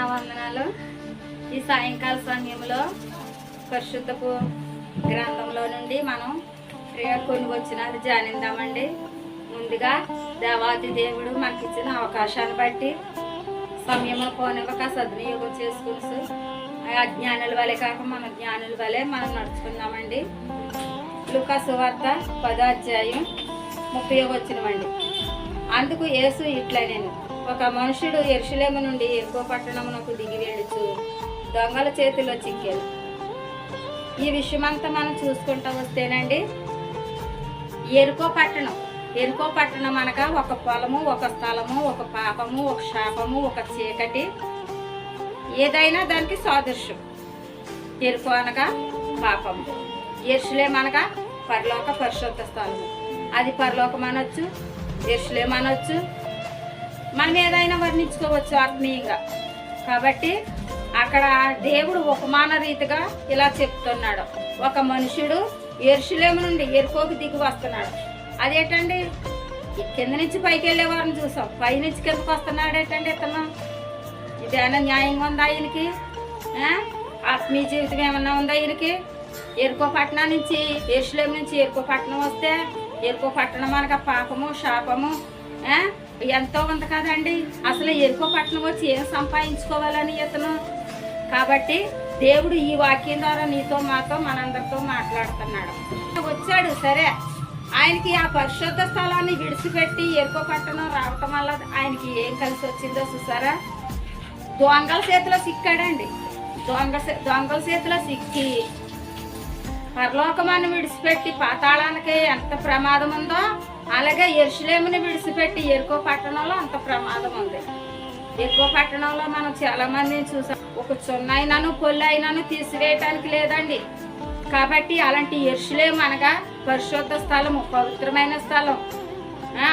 నా వందనాలు. ఈ సాయంకాల సమయంలో పరిశుద్ధపు గ్రంథంలో నుండి మనం ప్రియ కొన్ని వచ్చినది ముందుగా దేవాది దేవుడు మనకి ఇచ్చిన అవకాశాన్ని బట్టి సమయంలో పోనివ్వక సద్వినియోగం చేసుకుని అజ్ఞానుల వలె కాక మన జ్ఞానుల వలె మనం నడుచుకుందామండి. లుకా సువార్త పదాధ్యాయం ముప్పై వచ్చినవండి అందుకు యేసు ఇట్లా నేను ఒక మనుషుడు ఎరుషులేము నుండి ఎక్కువ పట్టణమునకు దిగి దొంగల చేతిలో చిక్కాడు ఈ విషయమంతా మనం చూసుకుంటా వస్తేనండి ఎరుకో పట్టణం. ఎరుకో పట్టణం అనగా ఒక పొలము ఒక స్థలము ఒక పాపము ఒక శాపము ఒక చీకటి ఏదైనా దానికి సాదృశ్యం. ఎరుకో అనగా పాపము. ఎరుసలేం అనగా పరలోక పరిశుద్ధ స్థలము. అది పరలోకం అనొచ్చు ఎరుసలేం అనొచ్చు మనం ఏదైనా వర్ణించుకోవచ్చు ఆత్మీయంగా. కాబట్టి అక్కడ దేవుడు ఉపమాన రీతిగా ఇలా చెప్తున్నాడు. ఒక మనుషుడు ఎరుసలేము నుండి ఎరుకోకు దిగి వస్తున్నాడు. అదేంటండి? కింద నుంచి పైకి వెళ్ళేవారిని చూసాం. పై నుంచి కిందకు వస్తున్నాడు ఏంటండి ఇతను? ఇదేమైనా న్యాయంగా ఉందా ఆయనకి ఆత్మీయ జీవితం ఏమన్నా ఉందా ఈయనకి? ఎరుకో పట్టణం నుంచి ఎరుసలేం నుంచి ఎరుకో పట్టణం వస్తే ఎరుకో పట్టణం అనగా పాపము శాపము ఎంతో ఉంది కదండి. అసలు ఎరుకో పట్టణం వచ్చి ఏం సంపాదించుకోవాలని ఇతను. కాబట్టి దేవుడు ఈ వాక్యం ద్వారా నీతో మాతో మనందరితో మాట్లాడుతున్నాడు. వచ్చాడు సరే. ఆయనకి ఆ పరిశుద్ధ స్థలాన్ని విడిచిపెట్టి ఎరుకో పట్టణం రావటం వల్ల ఆయనకి ఏం కలిసి వచ్చిందో చూసారా? దొంగల చేతిలో సిక్కాడండి. దొంగ దొంగల చేతిలో సిక్కి. పరలోకమాన్ని విడిచిపెట్టి పాతాళానికి ఎంత ప్రమాదం ఉందో అలాగే ఎరుసలేముని విడిచిపెట్టి ఎరుకో పట్టణంలో అంత ప్రమాదం ఉంది. ఎరుకో పట్టణంలో మనం చాలా మందిని చూసాం. ఒక చున్న అయినాను పొల్లు అయినాను తీసివేయటానికి లేదండి. కాబట్టి అలాంటి ఎరుసలేము అనగా పరిశుద్ధ స్థలము పవిత్రమైన స్థలం.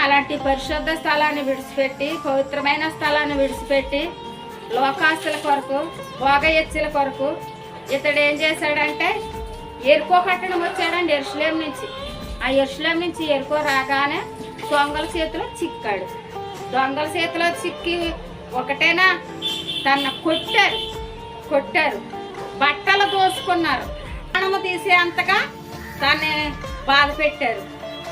అలాంటి పరిశుద్ధ స్థలాన్ని విడిచిపెట్టి పవిత్రమైన స్థలాన్ని విడిచిపెట్టి లోకాస్తుల కొరకు భోగ ఎచ్చుల కొరకు ఇతడు ఏం చేశాడంటే ఎరుకో పట్టణం వచ్చాడండి ఎరుసలేం నుంచి. ఆ ఎరుసలేం నుంచి ఎరుకో రాగానే దొంగల చేతిలో చిక్కాడు. దొంగల చేతిలో చిక్కి ఒకటేనా? తన కొట్టారు. కొట్టారు. బట్టలు దోసుకున్నారు. ప్రాణము తీసే అంతగా బాధ పెట్టారు.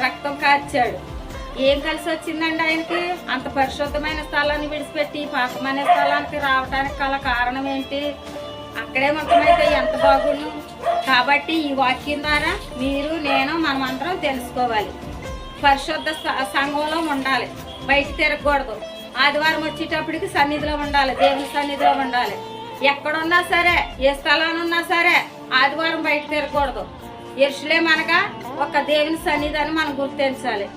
రక్తం కార్చాడు. ఏం కలిసి వచ్చిందండి ఆయనకి? అంత పరిశుద్ధమైన స్థలాన్ని విడిచిపెట్టి పాపమైన స్థలానికి రావడానికి గల కారణం ఏంటి? అక్కడే మొత్తమైతే ఎంత బాగుండు? కాబట్టి ఈ వాక్యం ద్వారా మీరు నేను మనమందరం తెలుసుకోవాలి. పరిశుద్ధ స- సంఘంలో ఉండాలి. బయట తిరగకూడదు. ఆదివారం వచ్చేటప్పటికి సన్నిధిలో ఉండాలి. దేవుని సన్నిధిలో ఉండాలి. ఎక్కడున్నా సరే ఏ స్థలాన్ని ఉన్నా సరే ఆదివారం బయట తిరగకూడదు. ఎరుసలేం అనగా ఒక దేవుని సన్నిధి అని మనం గుర్తించాలి.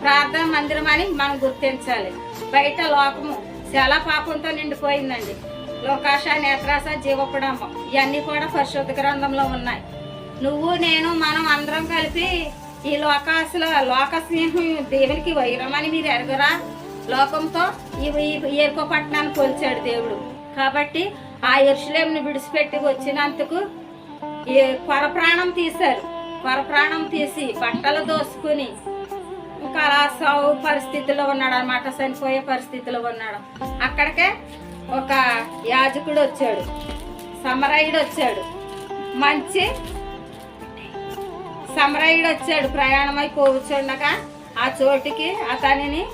ప్రార్థన మందిరం అని మనం గుర్తించాలి. బయట లోకము చాలా పాపంతో నిండిపోయిందండి. లోకాశ నేత్రాస జీవకుడంబం ఇవన్నీ కూడా పరిశుద్ధ గ్రంథంలో ఉన్నాయి. నువ్వు నేను మనం అందరం కలిపి ఈ లోకాసుల లోక స్నేహం దేవునికి వైరమని మీరు ఎరగరా? లోకంతో ఈ ఎరుకో పట్టణాన్ని కొలిచాడు దేవుడు. కాబట్టి ఆ ఎరుసలేంని విడిచిపెట్టి వచ్చినందుకు ఈ పరప్రాణం తీశారు. పరప్రాణం తీసి బట్టలు దోసుకుని ఇంకా అలా పరిస్థితిలో ఉన్నాడు అనమాట చనిపోయే పరిస్థితిలో ఉన్నాడు. అక్కడికే ఒక యాజకుడు వచ్చాడు సమరయుడు వచ్చాడు. మంచి సమరయుడు వచ్చాడు ప్రయాణమై కూర్చుండగా ఆ చోటికి అతనిని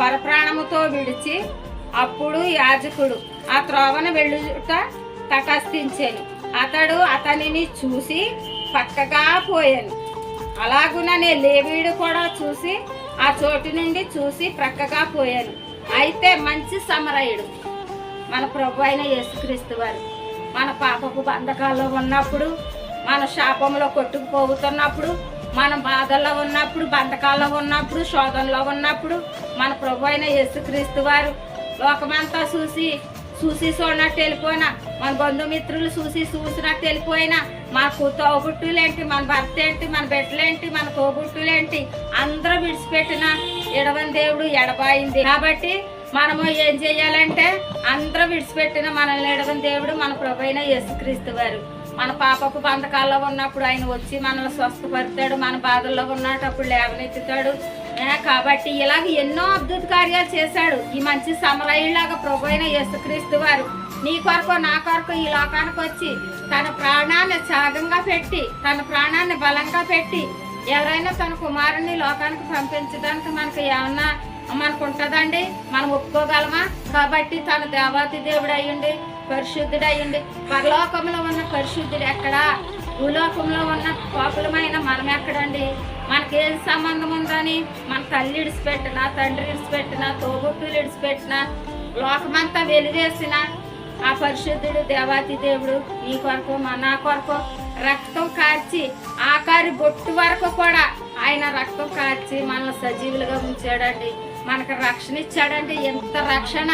పరప్రాణముతో విడిచి అప్పుడు యాజకుడు ఆ త్రోవను వెళ్ళుట తటస్థించాను. అతడు అతనిని చూసి పక్కగా పోయాను. అలాగుననే లేవీడు కూడా చూసి ఆ చోటు నుండి చూసి ప్రక్కగా పోయాను. అయితే మంచి సమరయుడు మన ప్రభు అయిన యేసుక్రీస్తు వారు. మన పాపపు బంధకాల్లో ఉన్నప్పుడు మన శాపంలో కొట్టుకుపోతున్నప్పుడు మన బాధల్లో ఉన్నప్పుడు బంధకాల్లో ఉన్నప్పుడు శోధనలో ఉన్నప్పుడు మన ప్రభు అయిన యేసుక్రీస్తు వారు లోకమంతా చూసి చూసి చూడనట్టు వెళ్ళిపోయినా మన బంధుమిత్రులు చూసి చూసినట్టు వెళ్ళిపోయినా మాకు తోబుట్టులేంటి మన భర్త ఏంటి మన బిడ్డలేంటి మన తోబుట్టులేంటి అందరూ విడిచిపెట్టిన ఎడవని దేవుడు ఎడబాయింది. కాబట్టి మనము ఏం చేయాలంటే అందరూ విడిచిపెట్టిన మనల్ని ఎడవని దేవుడు మన ప్రభు అయిన యేసుక్రీస్తు వారు మన పాపపు బంధకాల్లో ఉన్నప్పుడు ఆయన వచ్చి మనల్ని స్వస్థపరుతాడు మన బాధల్లో ఉన్నప్పుడు లేవనెత్తుతాడు. కాబట్టి ఇలాగ ఎన్నో అద్భుత కార్యాలు చేశాడు. ఈ మంచి సమరయులాగా ప్రభు అయిన యేసుక్రీస్తు వారు. నీ కొరకు నా కొరకు ఈ లోకానికి వచ్చి తన ప్రాణాన్ని త్యాగంగా పెట్టి తన ప్రాణాన్ని బలంగా పెట్టి ఎవరైనా తన కుమారుని లోకానికి పంపించడానికి మనకు ఏమన్నా మనకు ఉంటుందండి మనం ఒప్పుకోగలమా? కాబట్టి తన దేవాతి దేవుడు అయ్యండి పరిశుద్ధుడయ్యండి పరలోకంలో ఉన్న పరిశుద్ధుడు ఎక్కడా? భూలోకంలో ఉన్న పాపులమైన మనం ఎక్కడండి? మనకేం సంబంధం ఉందని? మన తల్లి ఇడిచిపెట్టినా తండ్రి ఇడిచిపెట్టినా తోబుట్టులు ఇడిచిపెట్టినా లోకమంతా వెలివేసిన ఆ పరిశుద్ధుడు దేవాతి దేవుడు నీ కొరకు మా నా కొరకు రక్తం కార్చి ఆకారి బొట్టు వరకు కూడా ఆయన రక్తం కార్చి మనల్ని సజీవులుగా ఉంచాడండి. మనకు రక్షణ ఇచ్చాడండి. ఎంత రక్షణ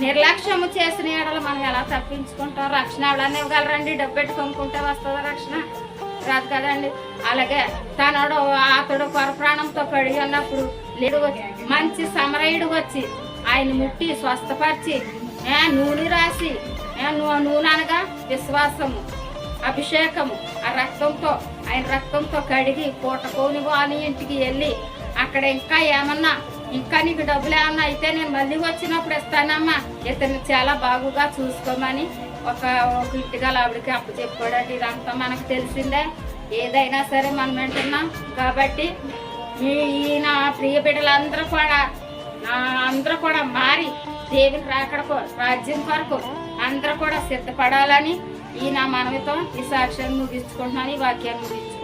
నిర్లక్ష్యము చేసిన ఏడలు మనం ఎలా తప్పించుకుంటాం? రక్షణ ఎవడన్నా ఇవ్వగలరండి? డబ్బు పెట్టి కొనుక్కుంటే వస్తుందా రక్షణ? రాదు కదండి. అలాగే తనడు అతడు పరప్రాణంతో కడిగి ఉన్నప్పుడు లేడు మంచి సమరయుడు వచ్చి ఆయన ముట్టి స్వస్థపరిచి ఏ నూనె రాసి ఏ నూ- నూనె అనగా విశ్వాసము అభిషేకము ఆ రక్తంతో ఆయన రక్తంతో కడిగి పూటకోని వాని ఇంటికి వెళ్ళి అక్కడ ఇంకా ఏమన్నా ఇంకా నీకు డబ్బులు ఏమన్నా అయితే నేను మళ్ళీ వచ్చినప్పుడు ఇస్తానమ్మా. ఇతను చాలా బాగుగా చూసుకోమని ఒక ఒక ఇంటిగా ఆవిడకి అప్పు చెప్పాడండి. ఇదంతా మనకు తెలిసిందే. ఏదైనా సరే మనం వింటున్నాం. కాబట్టి మీ నా ప్రియ బిడ్డలందరూ కూడా నా అందరూ కూడా మారి దేవుని రాకడకు రాజ్యం కొరకు అందరూ కూడా సిద్ధపడాలని ఈ నా మనవితో ఈ సాక్ష్యాన్ని ముగించుకుంటున్నాను. ఈ వాక్యాన్ని ముగించుకుంటున్నాను